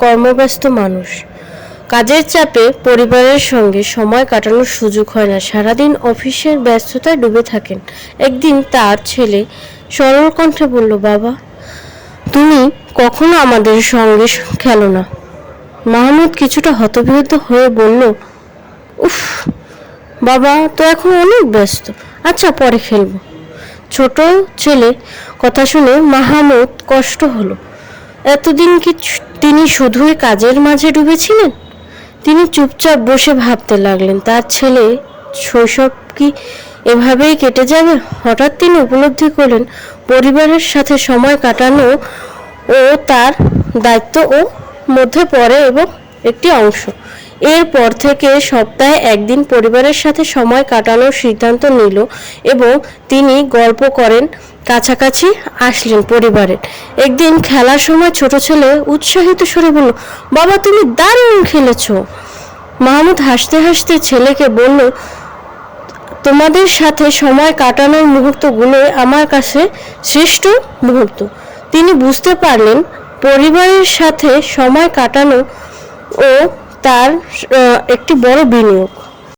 কর্মব্যস্ত মানুষ। কাজের চাপে পরিবারের সঙ্গে সময় কাটানোর সুযোগ হয় না। সারাদিন অফিসের ব্যস্ততায় ডুবে থাকেন। একদিন তার ছেলে সরল কণ্ঠে বলল, বাবা, তুমি কখনো আমাদের সঙ্গে খেলো না? মাহমুদ কিছুটা হতবিহত হয়ে বলল, উফ, বাবা তো এখন অনেক ব্যস্ত। আচ্ছা পরে খেলব। ছোট ছেলে কথা শুনে মাহমুদ কষ্ট হলো। এতদিন কি তিনি শুধুই কাজের মাঝে ডুবেছিলেন? তিনি চুপচাপ বসে ভাবতে লাগলেন, তার ছেলে শৈশব কি এভাবেই কেটে যাবে? হঠাৎ তিনি উপলব্ধি করলেন, পরিবারের সাথে সময় কাটানো ও তার দায়িত্ব ও মধ্যে পড়ে এবং একটি অংশ। এরপর থেকে সপ্তাহে একদিন পরিবারের সাথে সময় কাটানোর সিদ্ধান্ত নিল এবং তিনি গল্প করেন, কাছাকাছি আসলেন পরিবারের। একদিন খেলার সময় ছোট ছেলে উৎসাহিত সুরে বলল, বাবা, তুমি দারুণ খেলেছো। মাহমুদ হাসতে হাসতে ছেলেকে বলল, তোমাদের সাথে সময় কাটানোর মুহূর্তগুলো আমার কাছে শ্রেষ্ঠ মুহূর্ত। তিনি বুঝতে পারলেন, পরিবারের সাথে সময় কাটানো ও তার একটি বড় বিনিয়োগ।